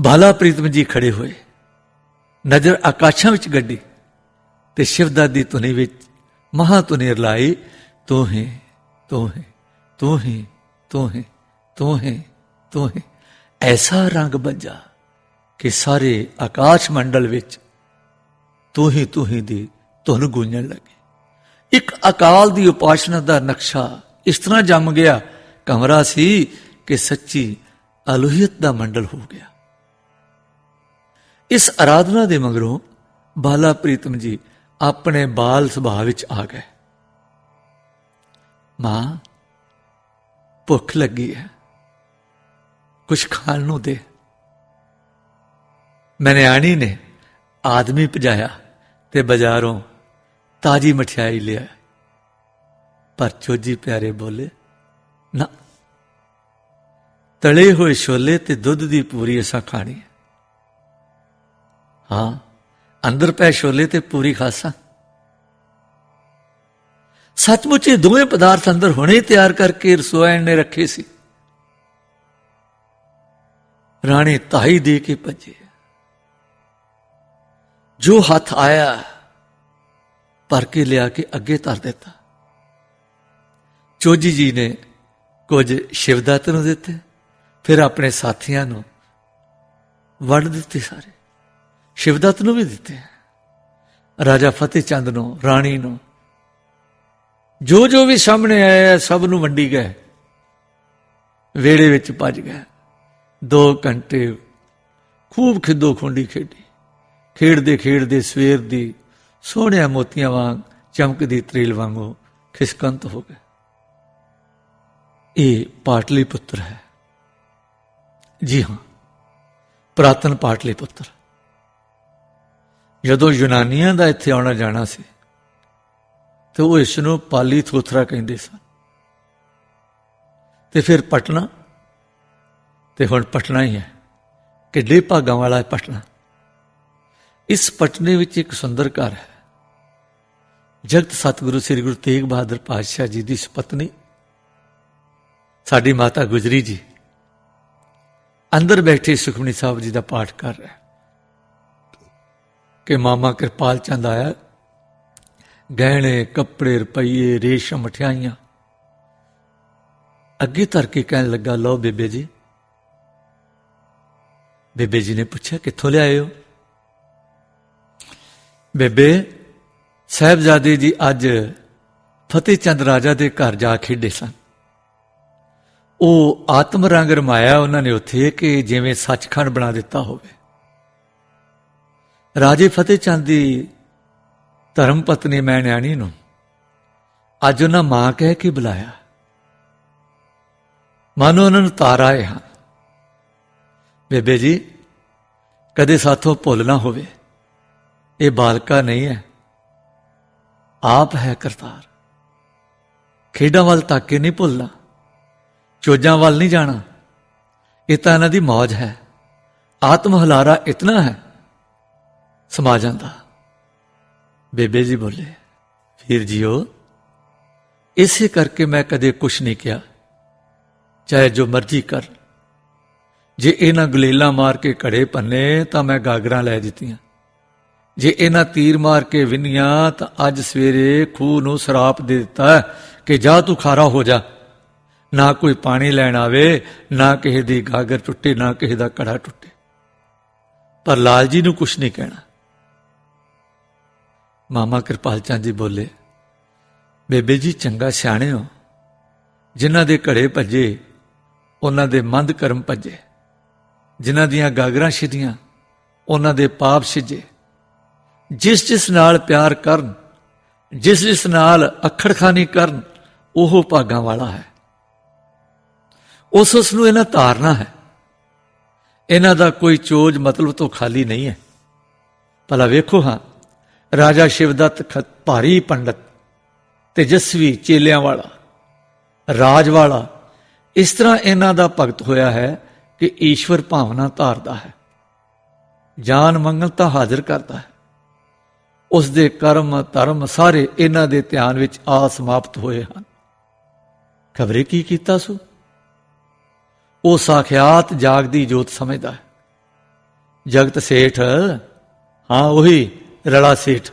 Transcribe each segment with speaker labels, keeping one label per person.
Speaker 1: ਬਾਲਾ ਪ੍ਰੀਤਮ ਜੀ ਖੜੇ ਹੋਏ। ਨਜ਼ਰ ਆਕਾਸ਼ਾਂ ਵਿੱਚ ਗੱਡੀ ਤੇ ਸ਼ਿਵਦਾਦੀ ਧੁਨੀ ਵਿੱਚ ਮਹਾ ਧੁਨੀ ਰਲਾਈ ਤੂੰ ਹੈ ਤੂੰ ਹੈ ਤੂੰ ਹੈ ਤੂੰ ਹੈ ਤੂੰ ਹੈ ਤੂੰ ਹੈ ਐਸਾ ਰੰਗ ਬੱਜਾ ਕਿ ਸਾਰੇ ਆਕਾਸ਼ ਮੰਡਲ ਵਿੱਚ ਤੂੰ ਹੀ ਤੂੰ ਹੀ ਦੀ ਧੁਨ ਗੂੰਜਣ ਲੱਗੀ। ਇੱਕ ਅਕਾਲ ਦੀ ਉਪਾਸ਼ਨਾ ਦਾ ਨਕਸ਼ਾ ਇਸ ਤਰ੍ਹਾਂ ਜੰਮ ਗਿਆ। ਕਮਰਾ ਸੀ ਕਿ ਸੱਚੀ ਅਲੋਹੀਅਤ ਦਾ ਮੰਡਲ ਹੋ ਗਿਆ। ਇਸ ਆਰਾਧਨਾ ਦੇ ਮਗਰੋਂ ਬਾਲਾ ਪ੍ਰੀਤਮ ਜੀ ਆਪਣੇ ਬਾਲ ਸੁਭਾਅ ਵਿੱਚ ਆ ਗਏ। ਮਾਂ, ਭੁੱਖ ਲੱਗੀ ਹੈ। ਕੁਝ ਖਾਣ ਨੂੰ ਦੇ। ਮੈਨੇ ਆਣੀ ਨੇ ਆਦਮੀ ਭਜਾਇਆ ਤੇ ਬਾਜ਼ਾਰੋਂ ਤਾਜੀ ਮਠਿਆਈ ਲਿਆ। ਪਰ ਚੋਜੀ ਪਿਆਰੇ ਬੋਲੇ, ਨਾ। ਤਲੇ ਹੋਏ ਛੋਲੇ ਤੇ ਦੁੱਧ ਦੀ ਪੂਰੀ ਅਸਾਂ ਖਾਣੀ ਹਾਂ, ਅੰਦਰ ਪੈ ਛੋਲੇ ਤੇ ਪੂਰੀ ਖਾਸਾ। ਸੱਚਮੁੱਚ ਇਹ ਦੋਵੇਂ ਪਦਾਰਥ ਅੰਦਰ ਹੁਣੇ ਤਿਆਰ ਕਰਕੇ ਰਸੋਇਣ ਨੇ ਰੱਖੇ ਸੀ। ਰਾਣੀ ਤਾਈ ਦੇ ਕੇ ਭੱਜੇ। ਜੋ ਹੱਥ ਆਇਆ, ਭਰ ਕੇ ਲਿਆ ਕੇ ਅੱਗੇ ਧਰ ਦਿੱਤਾ। ਚੋਜੀ ਜੀ ਨੇ ਕੁਝ ਸ਼ਿਵਦੱਤ ਨੂੰ ਦਿੱਤੇ, ਫਿਰ ਆਪਣੇ ਸਾਥੀਆਂ ਨੂੰ ਵੰਡ ਦਿੱਤੇ ਸਾਰੇ। ਸ਼ਿਵਦੱਤ ਨੂੰ ਵੀ ਦਿੱਤੇ। ਰਾਜਾ ਫਤਿਹ ਚੰਦ ਨੂੰ, ਰਾਣੀ ਨੂੰ। ਜੋ ਜੋ ਵੀ ਸਾਹਮਣੇ ਆਇਆ, ਸਭ ਨੂੰ ਵੰਡੀ ਗਏ। ਵੇੜੇ ਵਿੱਚ ਭੱਜ ਗਏ। ਦੋ ਘੰਟੇ ਖੂਬ ਖਿੱਦੋ ਖੁੰਡੀ ਖੇਡੀ। ਖੇਡਦੇ ਖੇਡਦੇ ਸਵੇਰ ਦੀ ਸੋਹਣਿਆ ਮੋਤੀਆਂ ਵਾਂਗ, ਚਮਕਦੀ ਤ੍ਰੀਲ ਵਾਂਗੂ ਖਿਸਕੰਤ ਹੋ ਗਏ। ਇਹ ਪਾਟਲੀ ਪੁੱਤਰ ਹੈ। ਜੀ ਹਾਂ, ਪ੍ਰਾਤਨ ਪਾਟਲੀ ਪੁੱਤਰ ਜਦੋਂ ਯੂਨਾਨੀਆਂ ਦਾ ਇੱਥੇ ਆਉਣਾ ਜਾਣਾ ਸੀ, ਤੇ ਉਹ ਇਸ ਨੂੰ ਪਾਲੀ ਥੋਥਰਾ ਕਹਿੰਦੇ ਸਨ। ਤੇ ਫਿਰ ਪਟਨਾ, ਤੇ ਹੁਣ ਪਟਨਾ ਹੀ ਹੈ। ਕਿੱਡੇ ਭਾਗਾਂ ਵਾਲਾ ਹੈ ਪਟਨਾ। ਇਸ ਪਟਨੇ ਵਿੱਚ ਇੱਕ ਸੁੰਦਰ ਘਰ ਹੈ। ਜਗਤ ਸਤਿਗੁਰੂ ਸ੍ਰੀ ਗੁਰੂ ਤੇਗ ਬਹਾਦਰ ਪਾਤਸ਼ਾਹ ਜੀ ਦੀ ਸੁਪਤਨੀ। ਸਾਡੀ ਮਾਤਾ ਗੁਜਰੀ ਜੀ ਅੰਦਰ ਬੈਠੇ ਸੁਖਮਨੀ ਸਾਹਿਬ ਜੀ ਦਾ ਪਾਠ ਕਰ ਰਹੇ। ਕਿ ਮਾਮਾ ਕਿਰਪਾਲ ਚੰਦ ਆਇਆ। ਗਹਿਣੇ, ਕੱਪੜੇ, ਰੁਪਈਏ, ਰੇਸ਼ਮ, ਮਠਿਆਈਆਂ। ਅੱਗੇ ਧਰ ਕੇ ਕਹਿਣ ਲੱਗਾ, ਲਓ ਬੇਬੇ ਜੀ। ਬੇਬੇ ਜੀ ਨੇ ਪੁੱਛਿਆ, ਕਿੱਥੋਂ ਲਿਆਏ ਹੋ? ਬੇਬੇ, ਸਾਹਿਬਜ਼ਾਦੇ ਜੀ ਅੱਜ ਫਤਿਹ ਚੰਦ ਰਾਜਾ ਦੇ ਘਰ ਜਾ ਖੇਡੇ ਸਨ। ਉਹ ਆਤਮ ਰੰਗ ਰਮਾਇਆ ਉਹਨਾਂ ਨੇ ਉੱਥੇ ਕਿ ਜਿਵੇਂ ਸੱਚਖੰਡ ਬਣਾ ਦਿੱਤਾ ਹੋਵੇ। ਰਾਜੇ ਫਤਿਹ ਚੰਦ ਦੀ ਧਰਮ ਪਤਨੀ ਮੈਂ ਨਿਆਣੀ ਨੂੰ ਅੱਜ ਉਹਨਾਂ ਮਾਂ ਕਹਿ ਕੇ ਬੁਲਾਇਆ। ਮਾਨੋ ਉਹਨਾਂ ਨੂੰ ਤਾਰ ਆਏ ਹਾਂ। ਬੇਬੇ ਜੀ, ਕਦੇ ਸਾਥੋਂ ਭੁੱਲ ਨਾ ਹੋਵੇ। ਇਹ ਬਾਲਕਾ ਨਹੀਂ ਹੈ। ਆਪ ਹੈ ਕਰਤਾਰ। ਖੇਡਾਂ ਵੱਲ ਤੱਕ ਕੇ ਨਹੀਂ ਭੁੱਲਣਾ। ਚੋਜਾਂ ਵੱਲ ਨਹੀਂ ਜਾਣਾ। ਇਹ ਤਾਂ ਇਹਨਾਂ ਦੀ ਮੌਜ ਹੈ। ਆਤਮ ਹਲਾਰਾ ਇਤਨਾ ਹੈ। ਸਮਾ ਜਾਂਦਾ। ਬੇਬੇ ਜੀ ਬੋਲੇ ਫਿਰ ਜੀਓ, ਇਸੇ ਕਰਕੇ ਮੈਂ ਕਦੇ ਕੁਛ ਨਹੀਂ ਕਿਹਾ। ਚਾਹੇ ਜੋ ਮਰਜ਼ੀ ਕਰ। ਜੇ ਇਹਨਾਂ ਗੁਲੇਲਾ ਮਾਰ ਕੇ ਘੜੇ ਪੰਨੇ ਤਾਂ ਮੈਂ ਗਾਗਰਾਂ ਲੈ ਦਿੱਤੀਆਂ। ਜੇ ਇਹਨਾਂ ਤੀਰ ਮਾਰ ਕੇ ਵਿੰਨੀਆਂ, ਤਾਂ ਅੱਜ ਸਵੇਰੇ ਖੂਹ ਨੂੰ ਸਰਾਪ ਦੇ ਦਿੱਤਾ ਕਿ ਜਾ ਤੂੰ ਖਾਰਾ ਹੋ ਜਾ। ਨਾ ਕੋਈ ਪਾਣੀ ਲੈਣ ਆਵੇ, ਨਾ ਕਿਸੇ ਦੀ ਗਾਗਰ ਟੁੱਟੇ, ਨਾ ਕਿਸੇ ਦਾ ਕੜਾ ਟੁੱਟੇ। ਪਰ ਲਾਲ ਜੀ ਨੂੰ ਕੁਛ ਨਹੀਂ ਕਹਿਣਾ। ਮਾਮਾ ਕਿਰਪਾਲ ਚੰਦ ਜੀ ਬੋਲੇ, ਬੇਬੇ ਜੀ, ਚੰਗਾ ਸਿਆਣੇ ਹੋ ਜਿਨ੍ਹਾਂ ਦੇ ਘੜੇ ਭੱਜੇ, ਉਹਨਾਂ ਦੇ ਮੰਦ ਕਰਮ ਭੱਜੇ। ਜਿਨ੍ਹਾਂ ਦੀਆਂ ਗਾਗਰਾਂ ਛਿਦੀਆਂ ਉਹਨਾਂ ਦੇ ਪਾਪ ਛਿਜੇ। ਜਿਸ ਜਿਸ ਨਾਲ ਪਿਆਰ ਕਰਨ, ਜਿਸ ਜਿਸ ਨਾਲ ਅਖੜਖਾਨੀ ਕਰਨ, ਉਹ ਭਾਗਾਂ ਵਾਲਾ ਹੈ। ਉਸ ਉਸ ਨੂੰ ਇਹਨਾਂ ਤਾਰਨਾ ਹੈ। ਇਹਨਾਂ ਦਾ ਕੋਈ ਚੋਜ ਮਤਲਬ ਤੋਂ ਖਾਲੀ ਨਹੀਂ ਹੈ। ਭਲਾ ਵੇਖੋ ਹਾਂ ਰਾਜਾ ਸ਼ਿਵਦੱਤ ਭਾਰੀ ਪੰਡਤ, ਤੇਜਸਵੀ ਚੇਲਿਆਂ ਵਾਲਾ, ਰਾਜ ਵਾਲਾ, ਇਸ ਤਰ੍ਹਾਂ ਇਹਨਾਂ ਦਾ ਭਗਤ ਹੋਇਆ ਹੈ ਕਿ ਈਸ਼ਵਰ ਭਾਵਨਾ ਧਾਰਦਾ ਹੈ। ਜਾਨ ਮੰਗਲ ਤਾਂ ਹਾਜ਼ਰ ਕਰਦਾ ਹੈ। ਉਸ ਦੇ ਕਰਮ, ਧਰਮ ਸਾਰੇ ਇਹਨਾਂ ਦੇ ਧਿਆਨ ਵਿੱਚ ਆ ਸਮਾਪਤ ਹੋਏ ਹਨ। ਖਬਰੇ ਕੀ ਕੀਤਾ ਸੋ? ਉਹ ਸਾਖਿਆਤ ਜਾਗਦੀ ਜੋਤ ਸਮਝਦਾ ਹੈ। ਜਗਤ ਸੇਠ, ਹਾਂ ਉਹੀ ਰਲਾ ਸੇਠ,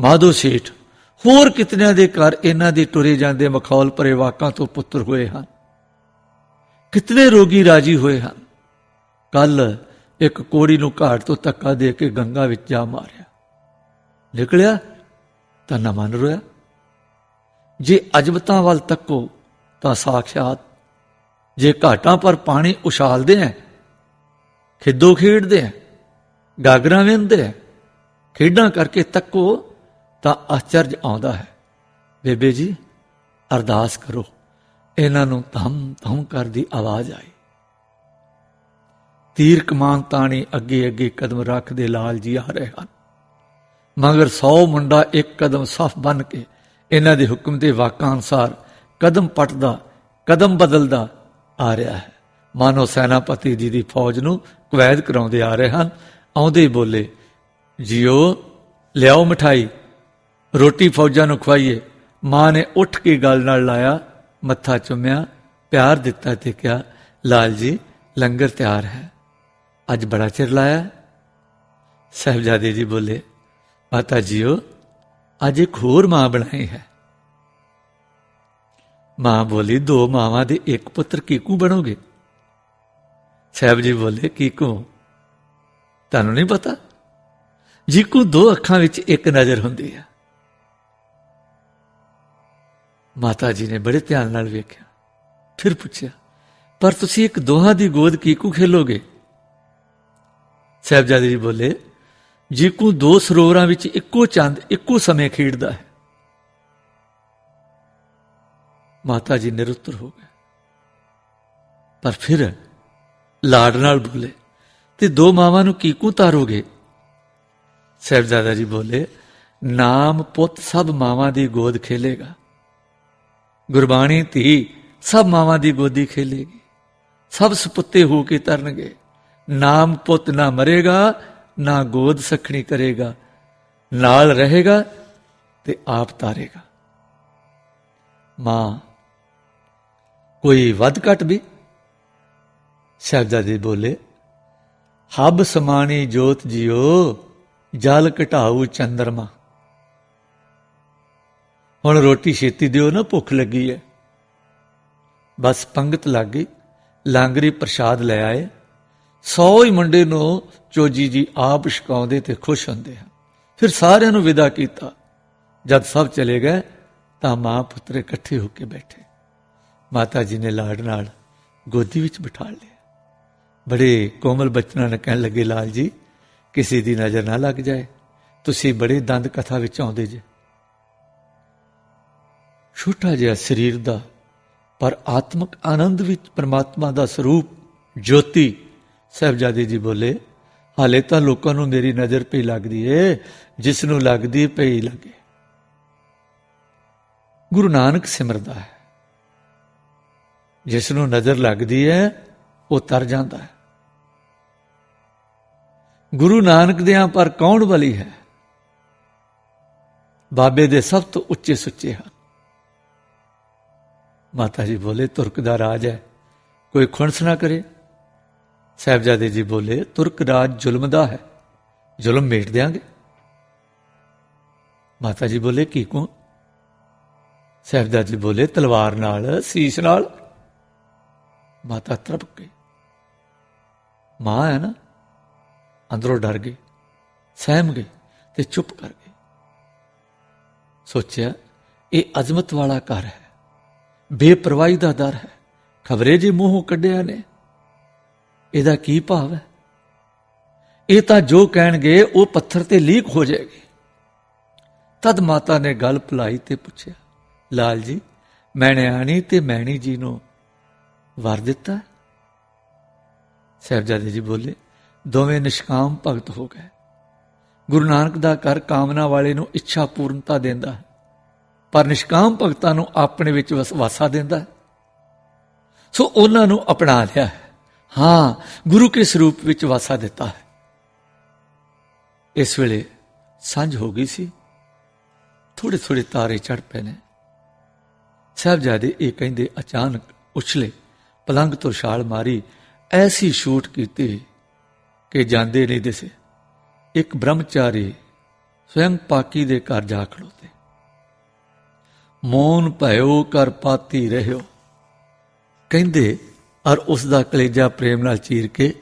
Speaker 1: ਮਾਧੋ ਸੇਠ, ਹੋਰ ਕਿਤਨਿਆਂ ਦੇ ਘਰ ਇਹਨਾਂ ਦੇ ਟੁਰੇ ਜਾਂਦੇ ਮਖੌਲ ਭਰੇ ਵਾਕਾਂ ਤੋਂ ਪੁੱਤਰ ਹੋਏ ਹਨ? ਕਿਤਨੇ ਰੋਗੀ ਰਾਜੀ ਹੋਏ ਹਨ? ਕੱਲ ਇੱਕ ਕੋੜੀ ਨੂੰ ਘਾਟ ਤੋਂ ਧੱਕਾ ਦੇ ਕੇ ਗੰਗਾ ਵਿੱਚ ਜਾ ਮਾਰਿਆ। ਨਿਕਲਿਆ ਤਾਂ ਨਾ ਮਨ ਰੋਇਆ? ਜੇ ਅਜਬਤਾਂ ਵੱਲ ਤੱਕੋ ਤਾਂ ਸਾਖਸ਼ਾਤ, ਜੇ ਘਾਟਾਂ ਪਰ ਪਾਣੀ ਉਛਾਲਦੇ ਆ ਖਿੱਦੋ ਖੇਡਦੇ ਆ ਗਾਗਰਾਂ ਵਿੰਦੇ ਆ ਖੇਡਾਂ ਕਰਕੇ ਤੱਕੋ ਤਾਂ ਆਚਰਜ ਆਉਂਦਾ ਹੈ। ਬੇਬੇ ਜੀ, ਅਰਦਾਸ ਕਰੋ। ਇਹਨਾਂ ਨੂੰ ਧਮ ਧਮ ਕਰਦੀ ਆਵਾਜ਼ ਆਈ ਤੀਰ ਕਮਾਨ ਤਾਣੀ ਅੱਗੇ ਅੱਗੇ ਕਦਮ ਰੱਖਦੇ ਲਾਲ ਜੀ ਆ ਰਹੇ ਹਨ। ਮਗਰ 100 ਮੁੰਡਾ ਇੱਕ ਕਦਮ ਸਫ ਬਨ ਕੇ ਇਹਨਾਂ ਦੇ ਹੁਕਮ ਦੇ ਵਾਕਾਂ ਅਨਸਾਰ ਕਦਮ ਪਟਦਾ, ਕਦਮ ਬਦਲਦਾ ਆ ਰਿਹਾ ਹੈ। ਮਾਨੋ ਸੈਨਾਪਤੀ ਜੀ ਦੀ ਫੌਜ ਨੂੰ ਕਵੈਦ ਕਰਾਉਂਦੇ ਆ ਰਹੇ ਹਨ। ਆਉਂਦੇ ਹੀ ਬੋਲੇ ਜਿਓ, ਲਿਆਓ ਮਠਾਈ। ਰੋਟੀ ਫੌਜਾਂ ਨੂੰ ਖਵਾਈਏ। ਮਾਂ ਨੇ ਉੱਠ ਕੇ ਗੱਲ ਨਾਲ ਲਾਇਆ, ਮੱਥਾ ਚੁੰਮਿਆ, ਪਿਆਰ ਦਿੱਤਾ ਤੇ ਕਿਹਾ, ਲਾਲ ਜੀ, ਲੰਗਰ ਤਿਆਰ ਹੈ। ਅੱਜ ਬੜਾ ਚਿਰ ਲਾਇਆ ਸਹਿਬਜ਼ਾਦੇ ਜੀ ਬੋਲੇ, ਮਾਤਾ ਜੀਓ, ਅੱਜ ਇੱਕ ਹੋਰ ਮਾਂ ਬਣਾਈ ਹੈ। ਮਾਂ ਬੋਲੀ, ਦੋ ਮਾਵਾਂ ਦੇ ਇੱਕ ਪੁੱਤਰ ਕੀਕੂ ਬਣੋਗੇ? ਸਾਹਿਬ ਜੀ ਬੋਲੇ, ਕੀਕੂ, ਤੁਹਾਨੂੰ ਨਹੀਂ ਪਤਾ? ਜੀਕੂ ਦੋ ਅੱਖਾਂ ਵਿੱਚ ਇੱਕ ਨਜ਼ਰ ਹੁੰਦੀ ਹੈ। ਮਾਤਾ ਜੀ ਨੇ ਬੜੇ ਧਿਆਨ ਨਾਲ ਵੇਖਿਆ। ਫਿਰ ਪੁੱਛਿਆ, ਪਰ ਤੁਸੀਂ ਇੱਕ ਦੋਹਾਂ ਦੀ ਗੋਦ ਕੀਕੂ ਖੇਲੋਗੇ? ਸਾਹਿਬਜ਼ਾਦੇ ਜੀ ਬੋਲੇ, ਜੀਕੂ ਦੋ ਸਰੋਵਰਾਂ ਵਿੱਚ ਇੱਕੋ ਚੰਦ, ਇੱਕੋ ਸਮੇਂ ਖੇਡਦਾ ਹੈ। ਮਾਤਾ ਜੀ ਨਿਰੁੱਤਰ ਹੋ ਗਏ। ਪਰ ਫਿਰ ਲਾਡ ਨਾਲ ਬੋਲੇ, ਤੇ ਦੋ ਮਾਵਾਂ ਨੂੰ ਕੀਕੂ ਤਾਰੋਗੇ? ਸਾਹਿਬਜ਼ਾਦਾ ਜੀ ਬੋਲੇ, ਨਾਮ ਪੁੱਤ ਸਭ ਮਾਵਾਂ ਦੀ ਗੋਦ ਖੇਲੇਗਾ। ਗੁਰਬਾਣੀ ਧੀ ਸਭ ਮਾਵਾਂ ਦੀ ਗੋਦੀ ਖੇਲੇਗੀ। ਸਭ ਸੁਪੁੱਤੇ ਹੋ ਕੇ ਤਰਨਗੇ। ਨਾਮ ਪੁੱਤ ਨਾ ਮਰੇਗਾ, ਨਾ ਗੋਦ ਸਖਣੀ ਕਰੇਗਾ। ਨਾਲ ਰਹੇਗਾ ਤੇ ਆਪ ਤਾਰੇਗਾ। ਮਾਂ, ਕੋਈ ਵੱਧ ਘਟ ਵੀ? ਸਾਹਿਬਜ਼ਾਦੇ ਬੋਲੇ, ਹੱਬ ਸਮਾਣੀ ਜੋਤ ਜਿਓ ਜਲ ਘਟਾਉ ਚੰਦਰਮਾ। ਹੁਣ ਰੋਟੀ ਛੇਤੀ ਦਿਓ, ਨਾ ਭੁੱਖ ਲੱਗੀ ਹੈ ਬਸ ਪੰਗਤ ਲੱਗ ਗਈ, ਲਾਂਗਰੀ ਪ੍ਰਸ਼ਾਦ ਲੈ ਆਏ। ਸੌ ਹੀ ਮੁੰਡੇ ਨੂੰ ਚੋਜੀ ਜੀ ਆਪ ਛਕਾਉਂਦੇ ਤੇ ਖੁਸ਼ ਹੁੰਦੇ ਹਨ। ਫਿਰ ਸਾਰਿਆਂ ਨੂੰ ਵਿਦਾ ਕੀਤਾ। ਜਦ ਸਭ ਚਲੇ ਗਏ, ਤਾਂ ਮਾਂ ਪੁੱਤਰ ਇਕੱਠੇ ਹੋ ਕੇ ਬੈਠੇ। ਮਾਤਾ ਜੀ ਨੇ ਲਾੜ ਨਾਲ ਗੋਦੀ ਵਿੱਚ ਬਿਠਾ ਲਿਆ। ਬੜੇ ਕੋਮਲ ਬਚਨਾਂ ਨਾਲ ਕਹਿਣ ਲੱਗੇ, ਲਾਲ ਜੀ ਕਿਸੇ ਦੀ ਨਜ਼ਰ ਨਾ ਲੱਗ ਜਾਏ। ਤੁਸੀਂ ਬੜੇ ਦੰਦ ਕਥਾ ਵਿੱਚ ਆਉਂਦੇ ਜੇ। ਛੋਟਾ ਜਿਹਾ ਸਰੀਰ ਦਾ, ਪਰ ਆਤਮਿਕ ਆਨੰਦ ਵਿੱਚ ਪਰਮਾਤਮਾ ਦਾ ਸਰੂਪ ਜੋਤੀ ਸਹਿਬਜ਼ਾਦੇ ਜੀ ਬੋਲੇ, ਹਾਲੇ ਤਾਂ ਲੋਕਾਂ ਨੂੰ ਮੇਰੀ ਨਜ਼ਰ ਪਈ ਲੱਗਦੀ ਏ ਜਿਸ ਨੂੰ ਲੱਗਦੀ ਪਈ ਲੱਗੇ। ਗੁਰੂ ਨਾਨਕ ਸਿਮਰਦਾ ਹੈ। ਜਿਸ ਨੂੰ ਨਜ਼ਰ ਲੱਗਦੀ ਹੈ ਉਹ ਤਰ ਜਾਂਦਾ ਹੈ। ਗੁਰੂ ਨਾਨਕ ਦਿਆਂ ਪਰ ਕੌਣ ਬਲੀ ਹੈ? ਬਾਬੇ ਦੇ ਸਭ ਤੋਂ ਉੱਚੇ ਸੁੱਚੇ ਹਨ। ਮਾਤਾ ਜੀ ਬੋਲੇ, ਤੁਰਕ ਦਾ ਰਾਜ ਹੈ, ਕੋਈ ਖੁਣਸ ਨਾ ਕਰੇ। ਸਾਹਿਬਜ਼ਾਦੇ ਜੀ ਬੋਲੇ, ਤੁਰਕ ਰਾਜ ਜ਼ੁਲਮ ਦਾ ਹੈ, ਜ਼ੁਲਮ ਮੇਟ ਦੇਾਂਗੇ ਮਾਤਾ ਜੀ ਬੋਲੇ, ਕੀ ਕੋ ਸਾਹਿਬਜ਼ਾਦੇ ਬੋਲੇ, ਤਲਵਾਰ ਨਾਲ, ਸੀਸ ਨਾਲ। ਮਾਤਾ ਤਰਪ ਗਈ ਮਾਂ ਹੈ ਨਾ ਅੰਦਰੋਂ ਡਰ ਗਏ, ਸਹਿਮ ਗਏ ਤੇ ਚੁੱਪ ਕਰ ਗਏ। ਸੋਚਿਆ, ਇਹ ਅਜ਼ਮਤ ਵਾਲਾ ਘਰ ਹੈ, ਬੇਪਰਵਾਹੀ ਦਾ ਦਰ ਹੈ, ਖਬਰੇ ਜੀ ਮੂੰਹੋਂ ਕੱਢਿਆ ਨੇ, ਇਹਦਾ ਕੀ ਭਾਵ ਹੈ? ਇਹ ਤਾਂ ਜੋ ਕਹਿਣਗੇ, ਉਹ ਪੱਥਰ ਤੇ ਲੀਕ ਹੋ ਜਾਏਗੀ। ਤਦ ਮਾਤਾ ਨੇ ਗੱਲ ਭੁਲਾਈ ਤੇ ਪੁੱਛਿਆ, ਲਾਲ ਜੀ, ਮੈਣਿਆਣੀ ਤੇ ਮੈਣੀ ਜੀ ਨੂੰ ਵਰ ਦਿੱਤਾ? ਸਾਹਿਬਜ਼ਾਦੇ ਜੀ ਬੋਲੇ ਦੋਵੇਂ ਨਿਸ਼ਕਾਮ ਭਗਤ ਹੋ ਗਏ। ਗੁਰੂ ਨਾਨਕ ਦਾ ਘਰ ਕਾਮਨਾ ਵਾਲੇ ਨੂੰ ਇੱਛਾ ਪੂਰਨਤਾ ਦਿੰਦਾ ਹੈ, ਪਰ ਨਿਸ਼ਕਾਮ ਭਗਤਾਂ ਨੂੰ ਆਪਣੇ ਵਿੱਚ ਵਾਸਾ ਦਿੰਦਾ ਹੈ। ਸੋ ਉਹਨਾਂ ਨੂੰ ਅਪਣਾ ਲਿਆ ਹੈ। ਹਾਂ, ਗੁਰੂ ਕੇ ਸਰੂਪ ਵਿੱਚ ਵਾਸਾ ਦਿੱਤਾ ਹੈ? ਇਸ ਵੇਲੇ ਸਾਂਝ ਹੋ ਗਈ ਸੀ। ਥੋੜੇ ਥੋੜੇ ਤਾਰੇ ਚੜ ਪਏ ਨੇ। ਸਾਹਿਬਜ਼ਾਦੇ ਇਹ ਕਹਿੰਦੇ, ਅਚਾਨਕ ਉਛਲੇ ਪਲੰਗ ਤੋਂ ਛਾਲ ਮਾਰੀ, ਐਸੀ ਸ਼ੂਟ ਕੀਤੀ ਕਿ ਜਾਂਦੇ ਨਹੀਂ ਦਿਸੇ। ਇੱਕ ਬ੍ਰਹਮਚਾਰੀ ਸਵਯੰ ਪਾਕੀ ਦੇ ਘਰ ਜਾ ਖੜੋਤੇ ਮੌਨ ਭਇਓ ਕਰ ਪਾਤੀ ਰਹਿਓ। ਕਹਿੰਦੇ ਔਰ ਉਸ ਦਾ ਕਲੇਜਾ ਪ੍ਰੇਮ ਨਾਲ ਚੀਰ ਕੇ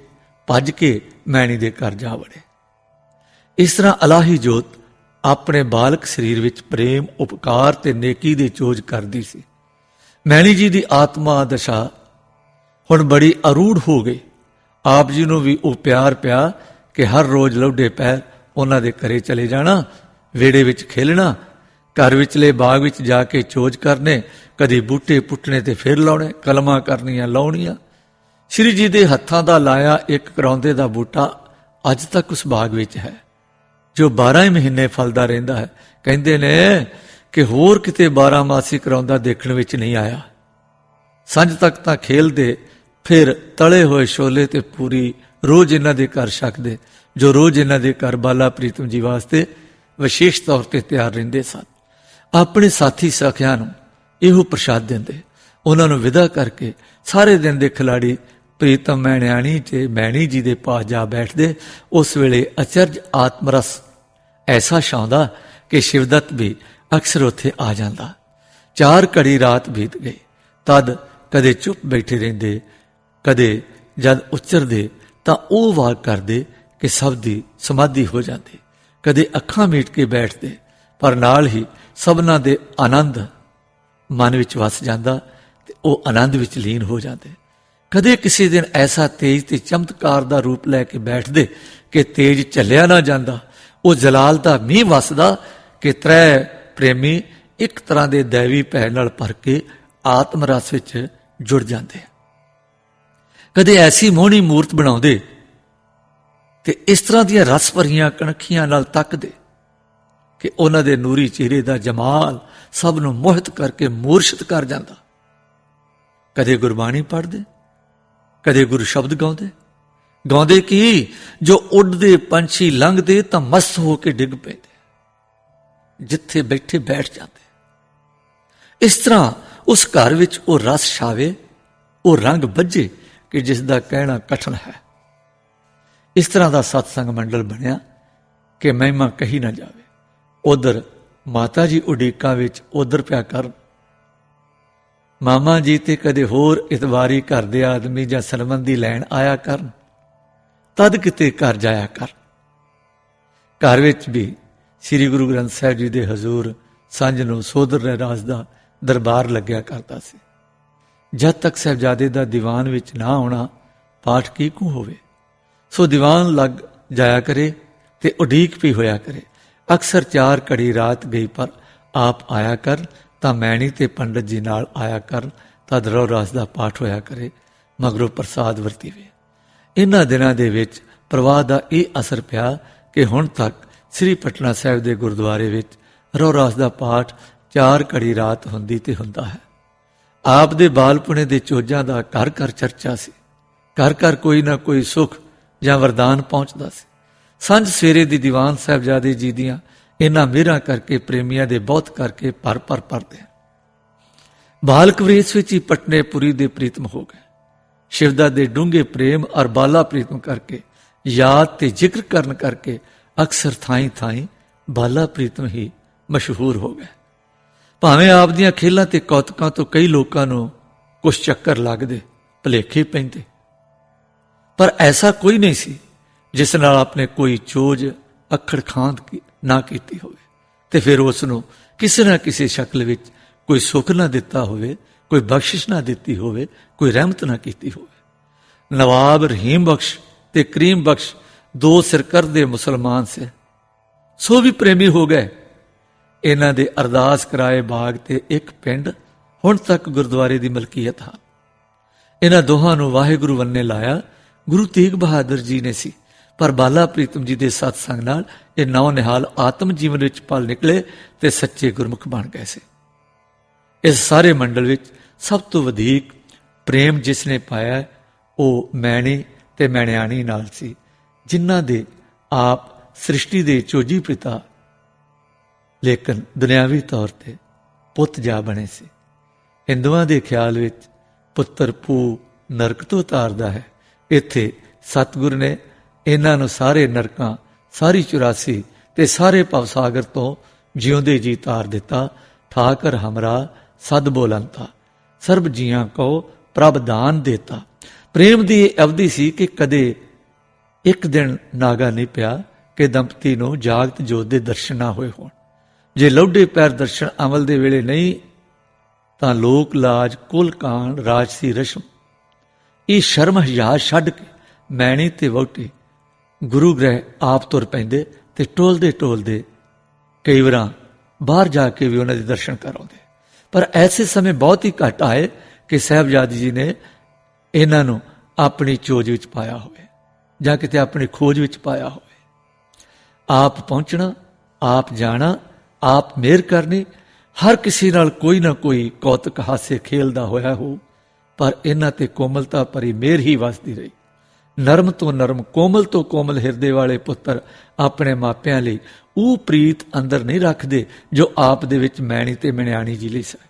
Speaker 1: ਭੱਜ ਕੇ ਮੈਣੀ ਦੇ ਘਰ ਜਾ ਵੜੇ। ਇਸ ਤਰ੍ਹਾਂ ਅਲਾਹੀ ਜੋਤ ਆਪਣੇ ਬਾਲਕ ਸਰੀਰ ਵਿੱਚ ਪ੍ਰੇਮ, ਉਪਕਾਰ ਤੇ ਨੇਕੀ ਦੀ ਚੋਜ ਕਰਦੀ ਸੀ। ਮੈਣੀ ਜੀ ਦੀ ਆਤਮਾ ਦਸ਼ਾ ਹੁਣ ਬੜੀ ਅਰੂੜ ਹੋ ਗਈ। ਆਪ ਜੀ ਨੂੰ ਵੀ ਉਹ ਪਿਆਰ ਪਿਆ ਕਿ ਹਰ ਰੋਜ਼ ਲੌਡੇ ਪੈਰ ਉਹਨਾਂ ਦੇ ਘਰੇ ਚਲੇ ਜਾਣਾ ਵੇੜੇ ਵਿੱਚ ਖੇਲਣਾ, ਘਰ ਵਿਚਲੇ ਬਾਗ ਵਿੱਚ ਜਾ ਕੇ ਚੋਜ ਕਰਨੇ, ਕਦੀ ਬੂਟੇ ਪੁੱਟਣੇ ਤੇ ਫਿਰ ਲਾਉਣੇ, ਕਲਮਾਂ ਕਰਨੀਆਂ, ਲਾਉਣੀਆਂ। ਸ਼੍ਰੀ ਜੀ ਦੇ ਹੱਥਾਂ ਦਾ ਲਾਇਆ ਇੱਕ ਕਰੌਂਦੇ ਦਾ ਬੂਟਾ ਅੱਜ ਤੱਕ ਉਸ ਬਾਗ ਵਿੱਚ ਹੈ, ਜੋ 12 ਹੀ ਮਹੀਨੇ ਫਲਦਾ ਰਹਿੰਦਾ ਹੈ। ਕਹਿੰਦੇ ਨੇ ਕਿ ਹੋਰ ਕਿਤੇ 12 ਮਾਸੀ ਕਰੌਂਦਾ ਦੇਖਣ ਵਿੱਚ ਨਹੀਂ ਆਇਆ। ਸੰਜ ਤੱਕ ਤਾਂ ਖੇਲਦੇ ਫਿਰ ਤਲੇ ਹੋਏ ਛੋਲੇ ਤੇ ਪੂਰੀ ਰੋਜ਼ ਇਹਨਾਂ ਦੇ ਘਰ ਛਕਦੇ, ਜੋ ਰੋਜ਼ ਇਹਨਾਂ ਦੇ ਘਰ ਬਾਲਾ ਪ੍ਰੀਤਮ ਜੀ ਵਾਸਤੇ ਵਿਸ਼ੇਸ਼ ਤੌਰ ਤੇ ਤਿਆਰ ਰਹਿੰਦੇ ਸਨ। ਆਪਣੇ ਸਾਥੀ ਸਾਖਿਆਂ ਨੂੰ ਇਹੋ ਪ੍ਰਸ਼ਾਦ ਦਿੰਦੇ। ਉਹਨਾਂ ਨੂੰ ਵਿਦਾ ਕਰਕੇ ਸਾਰੇ ਦਿਨ ਦੇ ਖਿਲਾੜੀ ਪ੍ਰੀਤਮ ਮੈਣਿਆਣੀ ਤੇ ਮੈਣੀ ਜੀ ਦੇ ਪਾਸ ਜਾ ਬੈਠਦੇ। ਉਸ ਵੇਲੇ ਅਚਰਜ ਆਤਮਰਸ ਐਸਾ ਛਾਉਂਦਾ ਕਿ ਸ਼ਿਵਦਤ ਵੀ ਅਕਸਰ ਉੱਥੇ ਆ ਜਾਂਦਾ। ਚਾਰ ਘੜੀ ਰਾਤ ਬੀਤ ਗਈ। ਤਦ ਕਦੇ ਚੁੱਪ ਬੈਠੇ ਰਹਿੰਦੇ ਕਦੇ ਜਦ ਉਚਰਦੇ ਤਾਂ ਉਹ ਵਾਕ ਕਰਦੇ ਕਿ ਸਭ ਦੀ ਸਮਾਧੀ ਹੋ ਜਾਂਦੀ। ਕਦੇ ਅੱਖਾਂ ਮੀਟ ਕੇ ਬੈਠਦੇ, ਪਰ ਨਾਲ ਹੀ ਸਭਨਾਂ ਦੇ ਆਨੰਦ ਮਨ ਵਿੱਚ ਵਸ ਜਾਂਦਾ ਤੇ ਉਹ ਆਨੰਦ ਵਿੱਚ ਲੀਨ ਹੋ ਜਾਂਦੇ। ਕਦੇ ਕਿਸੇ ਦਿਨ ਐਸਾ ਤੇਜ ਤੇ ਚਮਤਕਾਰ ਦਾ ਰੂਪ ਲੈ ਕੇ ਬੈਠਦੇ ਕਿ ਤੇਜ ਚੱਲਿਆ ਨਾ ਜਾਂਦਾ। ਉਹ ਜਲਾਲ ਦਾ ਮੀਂਹ ਵਸਦਾ ਕਿ ਤ੍ਰੈ ਪ੍ਰੇਮੀ ਇੱਕ ਤਰ੍ਹਾਂ ਦੇ ਦੇਵੀ ਭੈ ਨਾਲ ਭਰ ਕੇ ਆਤਮ ਰਸ ਵਿੱਚ ਜੁੜ ਜਾਂਦੇ। ਕਦੇ ਐਸੀ ਮੋਹਣੀ ਮੂਰਤ ਬਣਾਉਂਦੇ ਤੇ ਇਸ ਤਰ੍ਹਾਂ ਦੀਆਂ ਰਸ ਭਰੀਆਂ ਕਣਖੀਆਂ ਨਾਲ ਤੱਕਦੇ ਕਿ ਉਹਨਾਂ ਦੇ ਨੂਰੀ ਚਿਹਰੇ ਦਾ ਜਮਾਲ ਸਭ ਨੂੰ ਮੋਹਿਤ ਕਰਕੇ ਮੂਰਛਿਤ ਕਰ ਜਾਂਦਾ। ਕਦੇ ਗੁਰਬਾਣੀ ਪੜ੍ਹਦੇ, ਕਦੇ ਗੁਰੂ ਸ਼ਬਦ ਗਾਉਂਦੇ। ਗਾਉਂਦੇ ਕੀ? ਜੋ ਉੱਡਦੇ ਪੰਛੀ ਲੰਘਦੇ ਤਾਂ ਮਸ ਹੋ ਕੇ ਡਿੱਗ ਪੈਂਦੇ। ਜਿੱਥੇ ਬੈਠੇ ਬੈਠ ਜਾਂਦੇ। ਇਸ ਤਰ੍ਹਾਂ ਉਸ ਘਰ ਵਿੱਚ ਉਹ ਰਸ ਛਾਵੇ, ਉਹ ਰੰਗ ਬੱਝੇ ਕਿ ਜਿਸ ਦਾ ਕਹਿਣਾ ਕਠਨ ਹੈ। ਇਸ ਤਰ੍ਹਾਂ ਦਾ ਸਤਸੰਗ ਮੰਡਲ ਬਣਿਆ ਕਿ ਮਹਿਮਾ ਕਹੀ ਨਾ ਜਾਵੇ। ਉਧਰ ਮਾਤਾ ਜੀ ਉਡੀਕਾਂ ਵਿੱਚ ਉਧਰ ਪਿਆ ਕਰ। ਮਾਮਾ ਜੀ ਤੇ ਕਦੇ ਹੋਰ ਇਤਵਾਰੀ ਘਰ ਦੇ ਆਦਮੀ ਜਾਂ ਸਰਬੰਦੀ ਲੈਣ ਆਇਆ ਕਰਨ, ਤਦ ਕਿਤੇ ਘਰ ਜਾਇਆ ਕਰ। ਘਰ ਵਿੱਚ ਵੀ ਸ੍ਰੀ ਗੁਰੂ ਗ੍ਰੰਥ ਸਾਹਿਬ ਜੀ ਦੇ ਹਜ਼ੂਰ ਸਾਂਝ ਨੂੰ ਸੋਦਰ ਰਾਜ ਦਾ ਦਰਬਾਰ ਲੱਗਿਆ ਕਰਦਾ ਸੀ। ਜਦ ਤੱਕ ਸਹਿਬਜ਼ਾਦੇ ਦਾ ਦੀਵਾਨ ਵਿੱਚ ਨਾ ਆਉਣਾ, ਪਾਠ ਕੀ ਕੂ ਹੋਵੇ? ਸੋ ਦੀਵਾਨ ਲੱਗ ਜਾਇਆ ਕਰੇ ਤੇ ਉਡੀਕ ਵੀ ਹੋਇਆ ਕਰੇ। ਅਕਸਰ ਚਾਰ ਘੜੀ ਰਾਤ ਗਈ ਪਰ ਆਪ ਆਇਆ ਕਰ, ਤਾਂ ਮੈਣੀ ਤੇ ਪੰਡਤ ਜੀ ਨਾਲ ਆਇਆ ਕਰ ਤਦ ਰੋ ਰਾਸ ਦਾ ਪਾਠ ਹੋਇਆ ਕਰੇ, ਮਗਰੋਂ ਪ੍ਰਸਾਦ ਵਰਤੀਵੇ ਇਹਨਾਂ ਦਿਨਾਂ ਦੇ ਵਿੱਚ ਪ੍ਰਵਾਹ ਦਾ ਇਹ ਅਸਰ ਪਿਆ ਕਿ ਹੁਣ ਤੱਕ ਸ੍ਰੀ ਪਟਨਾ ਸਾਹਿਬ ਦੇ ਗੁਰਦੁਆਰੇ ਵਿੱਚ ਰੋ ਰਾਸ ਦਾ ਪਾਠ ਚਾਰ ਘੜੀ ਰਾਤ ਹੁੰਦੀ ਤੇ ਹੁੰਦਾ ਹੈ। ਆਪ ਦੇ ਬਾਲਪੁਣੇ ਦੇ ਚੋਜਾਂ ਦਾ ਘਰ ਘਰ ਚਰਚਾ ਸੀ। ਘਰ ਘਰ ਕੋਈ ਨਾ ਕੋਈ ਸੁਖ ਜਾਂ ਵਰਦਾਨ ਪਹੁੰਚਦਾ ਸੀ। ਸੰਜ ਸਵੇਰੇ ਦੀ ਦੀਵਾਨ ਸਾਹਿਬਜ਼ਾਦੇ ਜੀ ਦੀਆਂ ਇਹਨਾਂ ਮਿਹਰਾਂ ਕਰਕੇ ਪ੍ਰੇਮੀਆਂ ਦੇ ਬਹੁਤ ਕਰਕੇ ਭਰ ਪਰ ਪਰਦੇ ਬਾਲਕ ਵਰੇਸ ਵਿੱਚ ਹੀ ਪਟਨੇਪੁਰੀ ਦੇ ਪ੍ਰੀਤਮ ਹੋ ਗਏ। ਸ਼ਿਵਦਾ ਦੇ ਡੂੰਘੇ ਪ੍ਰੇਮ ਔਰ ਬਾਲਾ ਪ੍ਰੀਤਮ ਕਰਕੇ, ਯਾਦ ਤੇ ਜ਼ਿਕਰ ਕਰਨ ਕਰਕੇ ਅਕਸਰ ਥਾਈ ਥਾਈ ਬਾਲਾ ਪ੍ਰੀਤਮ ਹੀ ਮਸ਼ਹੂਰ ਹੋ ਗਏ। ਭਾਵੇਂ ਆਪ ਦੀਆਂ ਖੇਲਾਂ ਤੇ ਕੌਤਕਾਂ ਤੋਂ ਕਈ ਲੋਕਾਂ ਨੂੰ ਕੁਛ ਚੱਕਰ ਲੱਗਦੇ, ਭਲੇਖੇ ਪੈਂਦੇ। ਪਰ ਐਸਾ ਕੋਈ ਨਹੀਂ ਸੀ ਜਿਸ ਨਾਲ ਆਪਣੇ ਕੋਈ ਚੋਜ ਅਖੜ ਖਾਂਦ ਨਾ ਕੀਤੀ ਹੋਵੇ ਤੇ ਫਿਰ ਉਸ ਨੂੰ ਕਿਸੇ ਨਾ ਕਿਸੇ ਸ਼ਕਲ ਵਿੱਚ ਕੋਈ ਸੁੱਖ ਨਾ ਦਿੱਤਾ ਹੋਵੇ, ਕੋਈ ਬਖਸ਼ਿਸ਼ ਨਾ ਦਿੱਤੀ ਹੋਵੇ, ਕੋਈ ਰਹਿਮਤ ਨਾ ਕੀਤੀ ਹੋਵੇ। ਨਵਾਬ ਰਹੀਮ ਬਖਸ਼ ਤੇ ਕਰੀਮ ਬਖਸ਼ ਦੋ ਸਿਰਕਰ ਦੇ ਮੁਸਲਮਾਨ ਸੇ। ਸੋ ਵੀ ਪ੍ਰੇਮੀ ਹੋ ਗਏ। ਇਹਨਾਂ ਦੇ ਅਰਦਾਸ ਕਰਾਏ ਬਾਗ ਤੇ ਇੱਕ ਪਿੰਡ ਹੁਣ ਤੱਕ ਗੁਰਦੁਆਰੇ ਦੀ ਮਲਕੀਅਤ ਹਨ ਇਹਨਾਂ ਦੋਹਾਂ ਨੂੰ ਵਾਹਿਗੁਰੂ ਵੰਨੇ ਲਾਇਆ, ਗੁਰੂ ਤੇਗ ਬਹਾਦਰ ਜੀ ਨੇ ਸੀ। ਪਰ ਬਾਲਾ ਪ੍ਰੀਤਮ ਜੀ ਦੇ ਸਤਸੰਗ ਨਾਲ ਇਹ ਨੌ ਨਿਹਾਲ ਆਤਮ ਜੀਵਨ ਵਿੱਚ ਪਲ ਨਿਕਲੇ ਤੇ ਸੱਚੇ ਗੁਰਮੁਖ ਬਣ ਗਏ ਸੀ। ਇਸ ਸਾਰੇ ਮੰਡਲ ਵਿੱਚ ਸਭ ਤੋਂ ਵਧੇਕ ਪ੍ਰੇਮ ਜਿਸ ਨੇ ਪਾਇਆ, ਉਹ ਮੈਣੀ ਤੇ ਮੈਣਿਆਣੀ ਨਾਲ ਸੀ, ਜਿਨ੍ਹਾਂ ਦੇ ਆਪ ਸ੍ਰਿਸ਼ਟੀ ਦੇ ਚੋਜੀ ਪਿਤਾ ਲੇਕਿਨ ਦੁਨਿਆਵੀ ਤੌਰ ਤੇ ਪੁੱਤ ਜਾ ਬਣੇ ਸੀ। ਹਿੰਦੂਆਂ ਦੇ ਖਿਆਲ ਵਿੱਚ ਪੁੱਤਰ ਪੂ ਨਰਕ ਤੋਂ ਉਤਾਰਦਾ ਹੈ। ਇੱਥੇ ਸਤਿਗੁਰ ਨੇ ਇਹਨਾਂ ਨੂੰ ਸਾਰੇ ਨਰਕਾਂ, ਸਾਰੀ 84 ਤੇ ਸਾਰੇ ਭਵਸਾਗਰ ਤੋਂ ਜਿਉਂਦੇ ਜੀ ਤਾਰ ਦਿੱਤਾ, ਠਾਕਰ ਹਮਰਾ ਸਦ ਬੋਲੰਤਾ, ਸਰਬ ਜੀਆਂ ਕੋ ਪ੍ਰਭ ਦਾਨ ਦੇਤਾ। ਪ੍ਰੇਮ ਦੀ ਇਹ ਅਵਧੀ ਸੀ ਕਿ ਕਦੇ ਇੱਕ ਦਿਨ ਨਾਗਾ ਨਹੀਂ ਪਿਆ, ਕਿ ਦੰਪਤੀ ਨੂੰ ਜਾਗਤ ਜੋਤ ਦੇ ਦਰਸ਼ਨ ਨਾ ਹੋਏ ਹੋਣ। ਜੇ ਲੌਡੇ ਪੈਰ ਦਰਸ਼ਨ ਅਮਲ ਦੇ ਵੇਲੇ ਨਹੀਂ, ਤਾਂ ਲੋਕ ਲਾਜ, ਕੁਲ ਕਾਂਡ ਰਾਜਸੀ ਰਸ਼ਮ। ਇਹ ਸ਼ਰਮ ਹਿਜਾ ਛੱਡ ਕੇ ਮੈਣੀ ਤੇ ਵਹੁਟੀ ਗੁਰੂ ਗ੍ਰਹਿ ਆਪ ਤੁਰ ਪੈਂਦੇ ਤੇ ਟੋਲਦੇ ਟੋਲਦੇ ਕਈ ਵਾਰਾਂ ਬਾਹਰ ਜਾ ਕੇ ਵੀ ਉਹਨਾਂ ਦੇ ਦਰਸ਼ਨ ਕਰਾਉਂਦੇ। ਪਰ ਐਸੇ ਸਮੇਂ ਬਹੁਤ ਹੀ ਘੱਟ ਆਏ ਕਿ ਸਾਹਿਬਜ਼ਾਦੀ ਜੀ ਨੇ ਇਹਨਾਂ ਨੂੰ ਆਪਣੀ ਚੋਜ ਵਿੱਚ ਪਾਇਆ ਹੋਵੇ, ਜਾਂ ਕਿਤੇ ਆਪਣੀ ਖੋਜ ਵਿੱਚ ਪਾਇਆ ਹੋਵੇ। ਆਪ ਪਹੁੰਚਣਾ, ਆਪ ਜਾਣਾ ਆਪ ਮਿਹਰ ਕਰਨੀ, ਹਰ ਕਿਸੇ ਨਾਲ ਕੋਈ ਨਾ ਕੋਈ ਕੌਤਕ ਹਾਸੇ ਖੇਲਦਾ ਹੋਇਆ ਹੋ, ਪਰ ਇਹਨਾਂ ਤੇ ਕੋਮਲਤਾ ਭਰੀ ਮਿਹਰ ਹੀ ਵਸਦੀ ਰਹੀ। ਨਰਮ ਤੋਂ ਨਰਮ, ਕੋਮਲ ਤੋਂ ਕੋਮਲ ਹਿਰਦੇ ਵਾਲੇ ਪੁੱਤਰ ਆਪਣੇ ਮਾਪਿਆਂ ਲਈ ਉਹ ਪ੍ਰੀਤ ਅੰਦਰ ਨਹੀਂ ਰੱਖਦੇ ਜੋ ਆਪ ਦੇ ਵਿੱਚ ਮੈਣੀ ਤੇ ਮਣਿਆਣੀ ਜੀ ਲਈ ਸਨ।